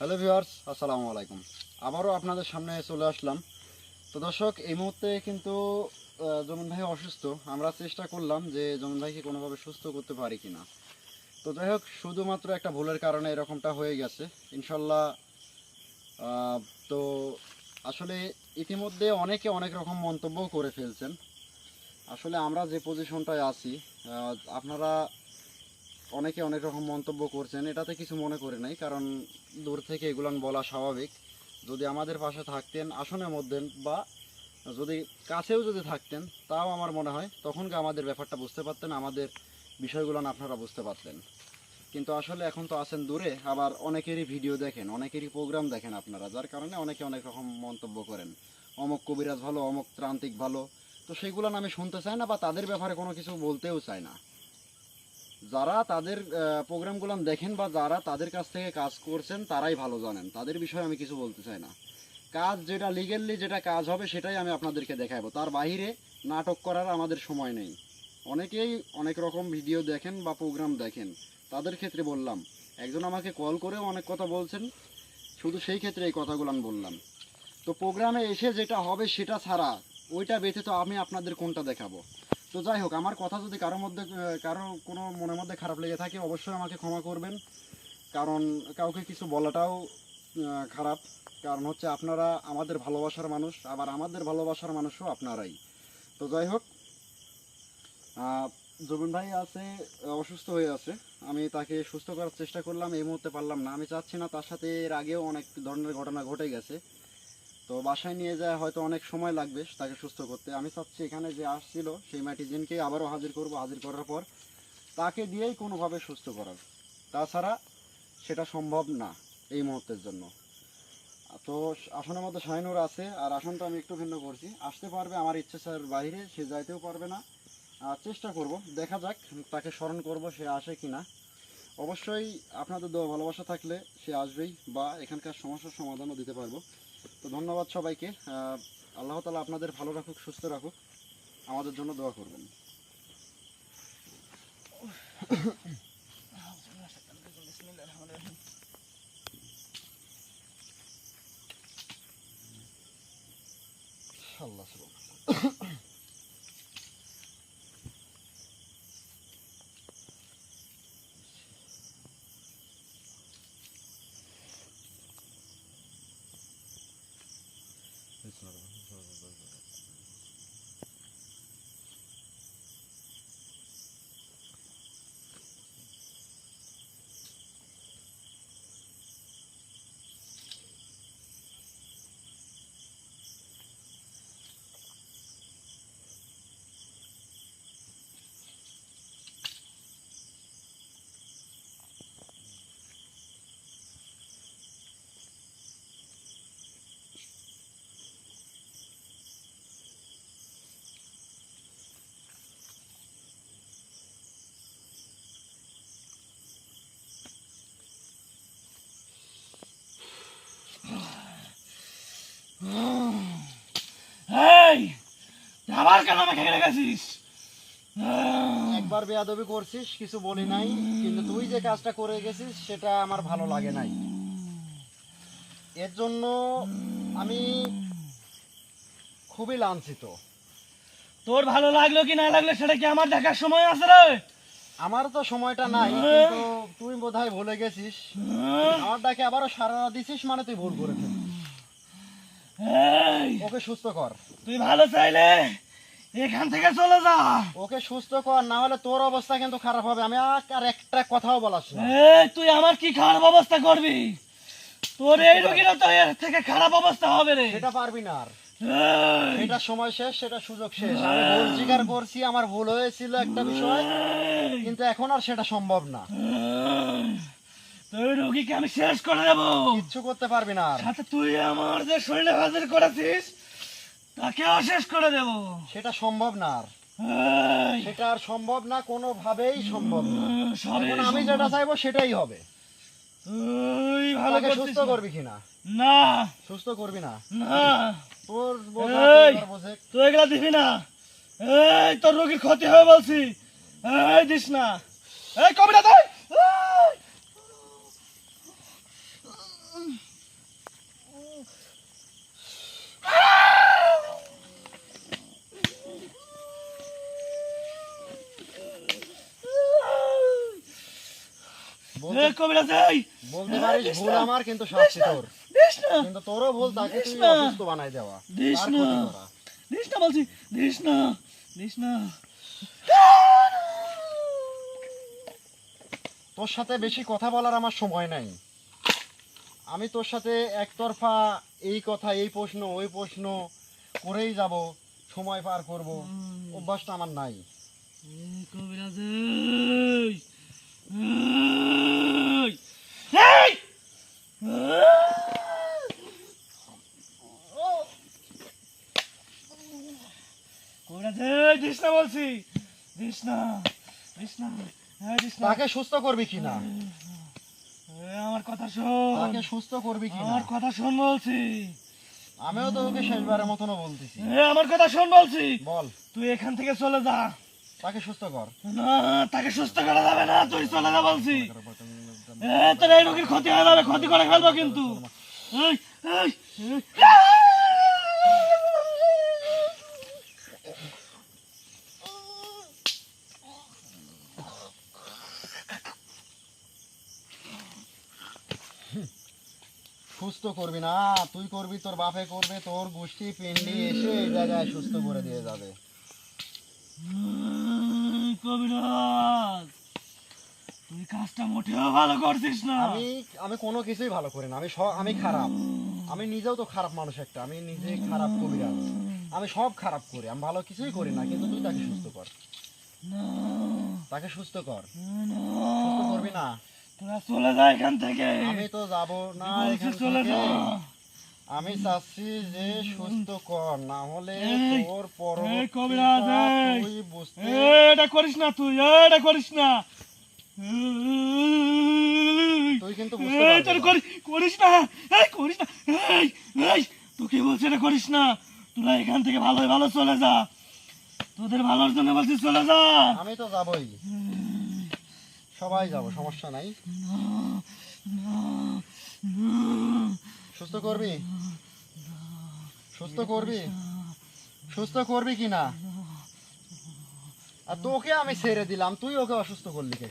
Hello viewers, আসসালামু আলাইকুম। আবারও আপনাদের সামনে চলে আসলাম। তো দর্শক, এই মুহূর্তে কিন্তু জমিন ভাই অসুস্থ। আমরা চেষ্টা করলাম যে জমিন ভাইকে কোনোভাবে সুস্থ করতে পারি কিনা। তো যাই হোক, শুধুমাত্র একটা ভুলের কারণে এরকমটা হয়ে গেছে। ইনশাল্লাহ তো আসলে ইতিমধ্যে অনেকে অনেক রকম মন্তব্য করে ফেলছেন। আসলে আমরা যে পজিশনটায় আছি আপনারা অনেকে অনেক রকম মন্তব্য করছেন, এটাতে কিছু মনে করে নাই, কারণ দূর থেকে এগুলান বলা স্বাভাবিক। যদি আমাদের পাশে থাকতেন, আসনের মধ্যে, বা যদি কাছেও যদি থাকতেন, তাও আমার মনে হয় তখনকে আমাদের ব্যাপারটা বুঝতে পারতেন, আমাদের বিষয়গুলো আপনারা বুঝতে পারতেন। কিন্তু আসলে এখন তো আছেন দূরে, আবার অনেকেরই ভিডিও দেখেন, অনেকেরই প্রোগ্রাম দেখেন আপনারা, যার কারণে অনেকে অনেক রকম মন্তব্য করেন। অমক কবিরাজ ভালো, অমক ত্রান্তিক ভালো, তো সেগুলো আমি শুনতে চাই না, বা তাদের ব্যাপারে কোনো কিছু বলতেও চাই না। যারা তাদের প্রোগ্রামগুলো দেখেন বা যারা তাদের কাছ থেকে কাজ করছেন, তারাই ভালো জানেন। তাদের বিষয়ে আমি কিছু বলতে চাই না। কাজ যেটা লিগেলি যেটা কাজ হবে, সেটাই আমি আপনাদেরকে দেখাবো। তার বাইরে নাটক করার আমাদের সময় নেই। অনেকেই অনেক রকম ভিডিও দেখেন বা প্রোগ্রাম দেখেন। তাদের ক্ষেত্রে বললাম, একজন আমাকে কল করেও অনেক কথা বলছেন, শুধু সেই ক্ষেত্রে এই কথাগুলো আমি বললাম। তো প্রোগ্রামে এসে যেটা হবে সেটা ছাড়া, ওইটা বেঁচে তো আমি আপনাদের কোনটা দেখাবো? তো যাই হোক, আমার কথা যদি কারোর মধ্যে কারও কোনো মনের মধ্যে খারাপ লেগে থাকে, অবশ্যই আমাকে ক্ষমা করবেন। কারণ কাউকে কিছু বলাটাও খারাপ। কারণ হচ্ছে আপনারা আমাদের ভালোবাসার মানুষ, আবার আমাদের ভালোবাসার মানুষও আপনারাই। তো যাই হোক জবিন ভাই আছে, অসুস্থ হয়ে আছে। আমি তাকে সুস্থ করার চেষ্টা করলাম, এই মুহূর্তে পারলাম না। আমি চাচ্ছি না তার সাথে এর আগেও অনেক ধরনের ঘটনা ঘটে গেছে। তো বাসায় নিয়ে যায় হয়তো অনেক সময় লাগবে তাকে সুস্থ করতে। আমি চাচ্ছি এখানে যে আসছিল সেই ম্যাটিজিনকে আবারও হাজির করব। হাজির করার পর তাকে দিয়েই কোনোভাবে সুস্থ করার। তাছাড়া সেটা সম্ভব না এই মুহূর্তের জন্য। তো আসনের মধ্যে শাহিনুর আছে আর আসনটা আমি একটু ভিন্ন করছি। আসতে পারবে আমার ইচ্ছে স্যার বাইরে সে যাইতেও পারবে না। আর চেষ্টা করব, দেখা যাক তাকে স্মরণ করব সে আসে কি না অবশ্যই আপনাদের দোয়া ভালোবাসা থাকলে সে আসবেই বা এখানকার সমস্যার সমাধানও দিতে পারব। তো ধন্যবাদ সবাইকে। আল্লাহ তালা আপনাদের ভালো রাখুক সুস্থ রাখুক। আমাদের জন্য দোয়া করবেন আল্লাহ সুবহান। এই আবার কেন আমাকে গেছিস? একবার বেয়াদবি করছিস কিছু বলি নাই কিন্তু তুই যে কাজটা করে গেছিস সেটা আমার ভালো লাগে নাই। এর জন্য আমি খুবই লাঞ্ছিত। তোর ভালো লাগল কি না লাগল সেটা কি আমার দেখার সময় আছে রে? আমার তো সময়টা নাই কিন্তু তুই বোধহয় ভুলে গেছিস। আমার ডাকে আবারও সারা দিছিস মানে তুই ভুল করেছিস। ওকে সুস্থ কর। তুই ভালো চাইলে এখান থেকে চলে যা। ওকে সুস্থ কর না হলে তোর অবস্থা কিন্তু খারাপ হবে। আমি আর- একটা কথাও বলাস তুই আমার কি খারাপ অবস্থা করবি? তোর এই রোগীরও তো এর থেকে খারাপ অবস্থা হবে রে। সেটা পারবি না আর। সেটা সময় শেষ সেটা সুযোগ শেষ। আমি ভুল স্বীকার করছি আমার ভুল হয়েছিল একটা বিষয়। কিন্তু এখন আর সেটা সম্ভব না। তোর রোগীকে আমি শেষ করে দেবো। কিচ্ছু করতে পারবি না আর। সাথে তুই আমার যে শরীরে হাজির করেছিস তাকেও শেষ করে দেবো। সেটা সম্ভব না আর। সেটা আর সম্ভব না কোনোভাবেই সম্ভব না। এখন আমি যেটা চাইব সেটাই হবে। তুই ভালো সুস্থ করবি কিনা না? সুস্থ করবি না? না। তোর। তুই এগুলা দিবি না। এই তোর রোগীর ক্ষতি হয় বলছি। এই দিস না। এই কবিরা দেয় কবিরাজ এই বলতে পারিস ভুল আমার কিন্তু শাস্তি তোর কিন্তু তোরও ভুল তাকে তুই অসুস্থ বানাই দেওয়া। দিস না। দিস না বলছি দিস না দিস না তোর সাথে বেশি কথা বলার আমার সময় নাই। আমি তোর সাথে একতরফা এই কথা এই প্রশ্ন ওই প্রশ্ন করেই যাব সময় পার করব। অভ্যাসটা আমার নাই। কবিরাজ দিস না বলছি। এই দিস না তাকে সুস্থ করবি কিনা আমার কথা শোন। তাকে সুস্থ করবি কিনা আমার কথা শোন বলছি। আমিও তো ওকে শেষবারের মতনও বলতেছি। আমার কথা শোন বলছি। বল। তুই এখান থেকে চলে যা। তাকে সুস্থ কর। না তাকে সুস্থ করা যাবে না তুই চলে যা বলছি। তোর এই রোগীর ক্ষতি হয়ে যাবে ক্ষতি করে ফেলব কিন্তু। এই, এই, এই। সুস্থ করবি না তুই করবি তোর বাপে করবে তোর গোষ্ঠী পিন্ডি এসে এই জায়গায় সুস্থ করে দিয়ে যাবে। কবিরাজ। কাজটা মোটেও ভালো করছিস না। আমি আমি কোনো কিছুই ভালো করি না। আমি আমি খারাপ। আমি নিজেও তো খারাপ মানুষ একটা। আমি নিজে খারাপ কবিরাজ। আমি সব খারাপ করি। আমি ভালো কিছুই করি না কিন্তু তুই তাকে সুস্থ কর। তাকে সুস্থ কর। সুস্থ করবি না। তোরা চলে যা এখান থেকে। আমি তো যাব না এখান থেকে। আমি চাচ্ছি যে সুস্থ কর না হলে তোর এই কবিরাজ, তুই বুঝতে এটা করিস না তুই এটা করিস না। তুই কিন্তু না। করিস না এই করিস না এই এই তোকে বলছি এটা করিস না। তোরা এখান থেকে ভালো ভালো চলে যা। তোদের ভালোর জন্য বলছি চলে যা। আমি তো যাবই। সবাই যাব সমস্যা নাই। সুস্থ করবি? সুস্থ করবি? সুস্থ করবি কি না? আর তোকে আমি ছেড়ে দিলাম। তুই ওকে অসুস্থ করলি কে?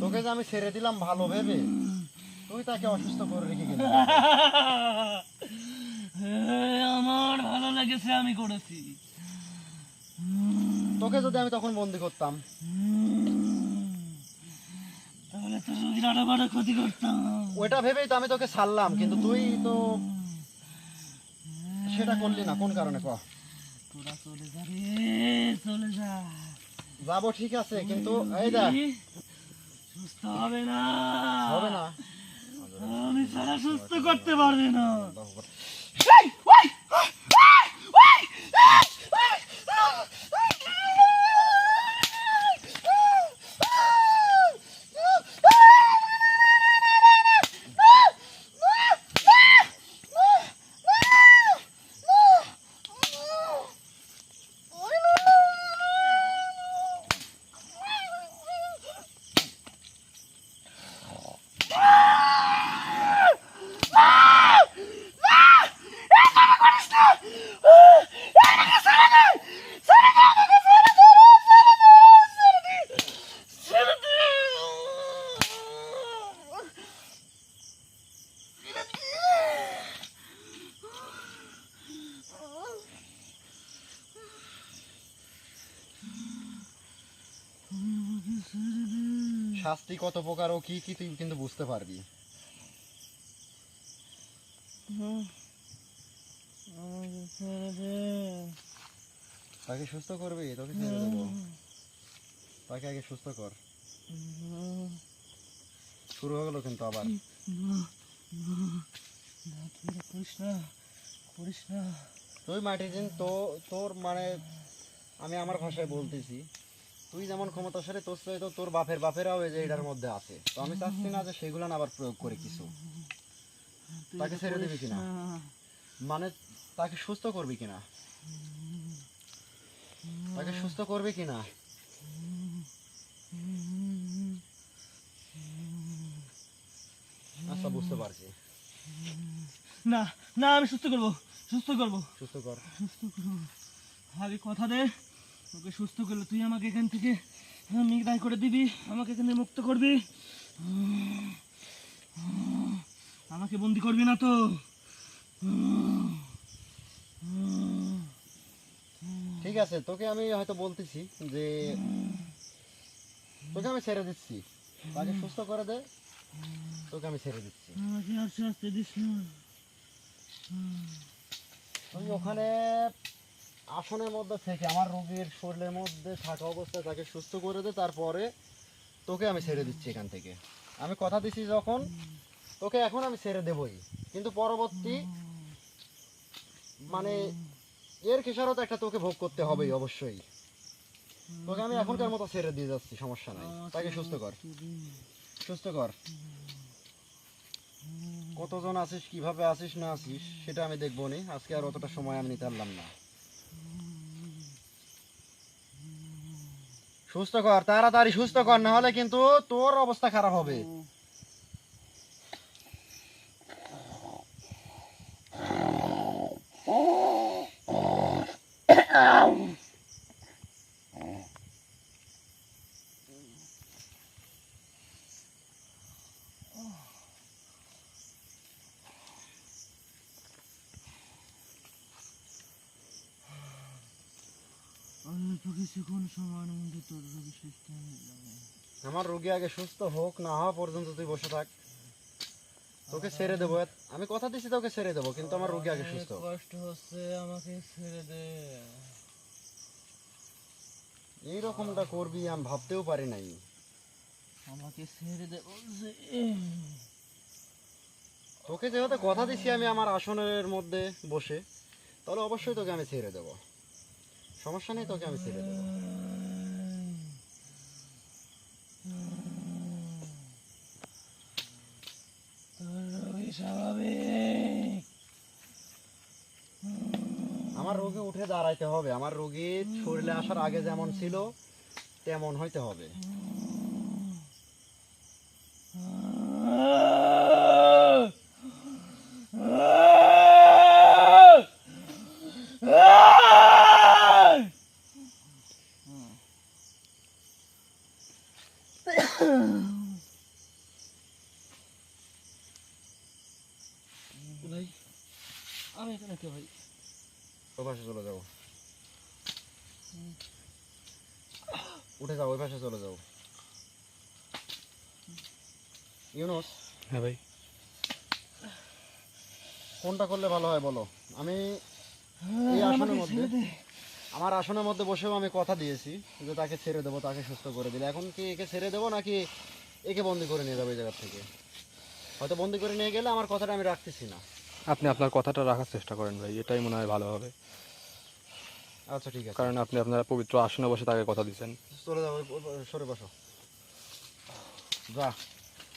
তোকে যে আমি ছেড়ে দিলাম ভালো ভেবে তুই তাকে অসুস্থ করে রেখে গেলি। আমার ভালো লেগেছে আমি করেছি। তোকে যদি আমি তখন বন্দি করতাম। তাহলে তো আরও বড় ক্ষতি করতাম। ওইটা ভেবেই তো আমি তোকে ছাড়লাম কিন্তু তুই তো সেটা করলি না। কোন কারণে ক? তোরা চলে যা রে চলে যা। যাব ঠিক আছে কিন্তু এই দেখ। সুস্থ হবে না। হবে না। আমি সারা সুস্থ করতে পারবে না ছেড়ে দে। শাস্তি কত প্রকার ও কি কি তুই কিন্তু বুঝতে পারবি। তাকে সুস্থ করবি? তোকে ছেড়ে দেবো। তাকে আগে সুস্থ কর। শুরু হয়ে গেলো কিন্তু আবার। করিস না করিস না তুই মার্টিজিন তো তোর মানে আমি আমার ভাষায় বলতেছি। তুই যেমন ক্ষমতাশালী তোর সাথে তো তোর বাপের বাপেরাও এই যে এটার মধ্যে আছে। তো আমি চাচ্ছি না যে সেগুলো আবার প্রয়োগ করে কিছু। তাকে ছেড়ে দিবি কিনা? মানে তাকে সুস্থ করবি কিনা? তাকে সুস্থ করবি কিনা? আচ্ছা বুঝতে পারছি। না না আমি সুস্থ করব সুস্থ করব। সুস্থ কর। সুস্থ করব। আগে কথা দে। ওকে সুস্থ করলে তুই আমাকে এখান থেকে আমি করে দিবি আমাকে এখানে মুক্ত করবি। আমাকে বন্দি করবি না তো? ঠিক আছে তোকে আমি হয়তো বলতেছি যে তোকে আমি ছেড়ে দিচ্ছি। তাকে সুস্থ করে দে তোকে আমি ছেড়ে দিচ্ছি। আমাকে আর শাস্তি দিস না। তুই ওখানে আসনের মধ্যে থেকে আমার রোগীর শরীরের মধ্যে থাকা অবস্থায় তাকে সুস্থ করে দে, তারপরে তোকে আমি ছেড়ে দিচ্ছি এখান থেকে। আমি কথা দিছি যখন, তোকে এখন আমি ছেড়ে দেবই। কিন্তু পরবর্তী মানে এর খেসারত একটা তোকে ভোগ করতে হবেই অবশ্যই। তোকে আমি এখনকার মতো ছেড়ে দিয়ে যাচ্ছি, সমস্যা নাই। তাকে সুস্থ কর। সুস্থ কর। কতজন আছিস, কীভাবে আছিস, না আছিস, সেটা আমি দেখব নি। আজকে আর অতটা সময় আমি নিতে পারলাম না। সুস্থ কর তাড়াতাড়ি সুস্থ কর না হলে কিন্তু তোর অবস্থা খারাপ হবে অল্প কিছুক্ষণ সময়ের মধ্যে তোর রোগী সুস্থ হয়ে যাবে আমার রোগী আগে সুস্থ হোক না হওয়া পর্যন্ত তুই বসে থাক। তোকে ছেড়ে দেবো। আমি কথা দিচ্ছি তোকে ছেড়ে দেবো কিন্তু আমার রোগী আগে সুস্থ কষ্ট হচ্ছে আমাকে ছেড়ে দে। এইরকমটা করবি আমি ভাবতেও পারি নাই। আমাকে ছেড়ে দে বলছে। তোকে যেহেতু কথা দিচ্ছি আমি আমার আসনের মধ্যে বসে তাহলে অবশ্যই তোকে আমি ছেড়ে দেবো। সমস্যা নেই তোকে আমি ছেড়ে দেবো। আমার রোগী উঠে দাঁড়াইতে হবে। আমার রোগী শরীরে আসার আগে যেমন ছিল, তেমন হইতে হবে ভাই এখানে ভাই। ওই পাশে চলে যাও। উঠে যাও ওই পাশে চলে যাও। ইউনুস হ্যাঁ ভাই। কোনটা করলে ভালো হয় বলো। আমি এই আসনের মধ্যে আমার আসনের মধ্যে বসেও আমি কথা দিয়েছি যে তাকে ছেড়ে দেবো তাকে সুস্থ করে দিলে। এখন কি একে ছেড়ে দেবো নাকি একে বন্দি করে নিয়ে যাব এই জায়গা থেকে? হয়তো বন্দি করে নিয়ে গেলে আমার কথাটা আমি রাখতেছি না। আপনি আপনার কথাটা রাখার চেষ্টা করেন ভাই এটাই মনে হয় ভালো হবে। আচ্ছা ঠিক আছে। কারণ আপনি আপনার পবিত্র আসনে বসে তাকে কথা দিচ্ছেন। চলে যাও সরে বসো। যা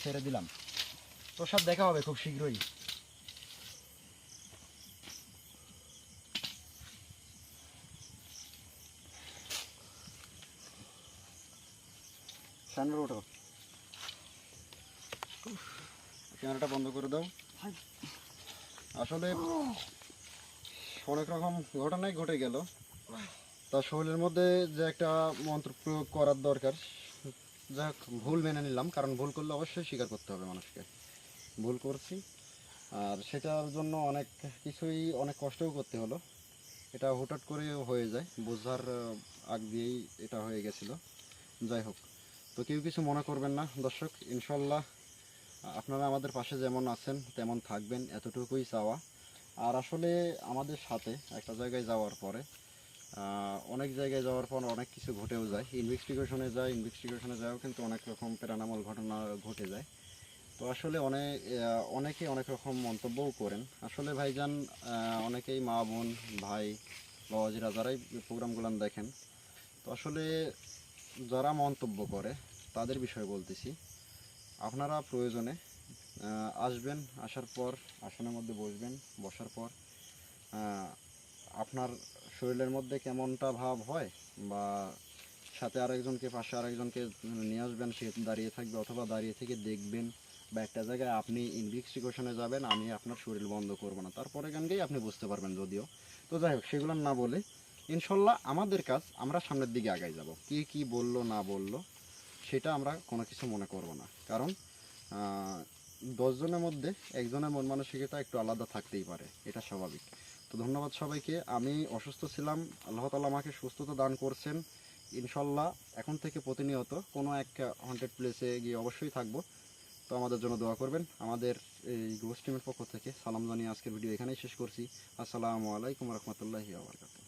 ছেড়ে দিলাম। তোর সাথে দেখা হবে খুব শীঘ্রই। সামনে ওঠো। ক্যামেরাটা বন্ধ করে দাও। আসলে অনেক রকম ঘটনাই ঘটে গেল। তার শরীরের মধ্যে যে একটা মন্ত্র প্রয়োগ করার দরকার যাক ভুল মেনে নিলাম, কারণ ভুল করলে অবশ্যই স্বীকার করতে হবে মানুষকে। ভুল করছি। আর সেটার জন্য অনেক কিছুই অনেক কষ্টও করতে হলো। এটা হুটহাট করে হয়ে যায়। বোঝার আগ দিয়েই এটা হয়ে গেছিল। যাই হোক, তো কেউ কিছু মনে করবেন না। দর্শক, ইনশাল্লাহ আপনারা আমাদের পাশে যেমন আছেন, তেমন থাকবেন, এতটুকুই চাওয়া। আর আসলে আমাদের সাথে একটা জায়গায় যাওয়ার পরে অনেক জায়গায় যাওয়ার পর অনেক কিছু ঘটেও যায়। ইনভেস্টিগেশনে যায় ইনভেস্টিগেশনে যাওয়াও কিন্তু অনেক রকম প্রেরণামূল ঘটনা ঘটে যায়। তো আসলে অনেক অনেকে অনেক রকম মন্তব্যও করেন। আসলে ভাইজান অনেকেই মা, বোন, ভাই, বাবাজিরা যারাই প্রোগ্রামগুলো দেখেন, তো আসলে যারা মন্তব্য করে, তাদের বিষয়ে বলতেছি। আপনারা প্রয়োজনে আসবেন, আসার পর আসনের মধ্যে বসবেন, বসার পর আপনার শরীরের মধ্যে কেমনটা ভাব হয় বা সাথে আরেকজনকে, পাশে আরেকজনকে নিয়ে আসবেন, সে দাঁড়িয়ে থাকবে অথবা দাঁড়িয়ে থেকে দেখবেন বা একটা জায়গায় আপনি ইনভেস্টিগেশনে যাবেন, আমি আপনার শরীর বন্ধ করব না। তারপরে গানকেই আপনি বুঝতে পারবেন যদিও। তো যাই হোক, সেগুলো না বলে, ইনশাল্লাহ আমাদের কাজ আমরা সামনের দিকে আগাই যাব। কি কি বলল, না বলল সেটা আমরা কোনো কিছু মনে করব না। কারণ দশজনের মধ্যে একজনের মন মানসিকতা একটু আলাদা থাকতেই পারে, এটা স্বাভাবিক। তো ধন্যবাদ সবাইকে। আমি অসুস্থ ছিলাম, আল্লাহ তালা আমাকে সুস্থতা দান করছেন ইনশাল্লাহ এখন থেকে প্রতিনিয়ত কোনো এক হন্টেড প্লেসে গিয়ে অবশ্যই থাকব। তো আমাদের জন্য দোয়া করবেন। আমাদের এই গোস্ট টিমের পক্ষ থেকে সালাম জানিয়ে আজকের ভিডিও এখানেই শেষ করছি। আসসালামু আলাইকুম রহমতুল্লাহি আবরকাত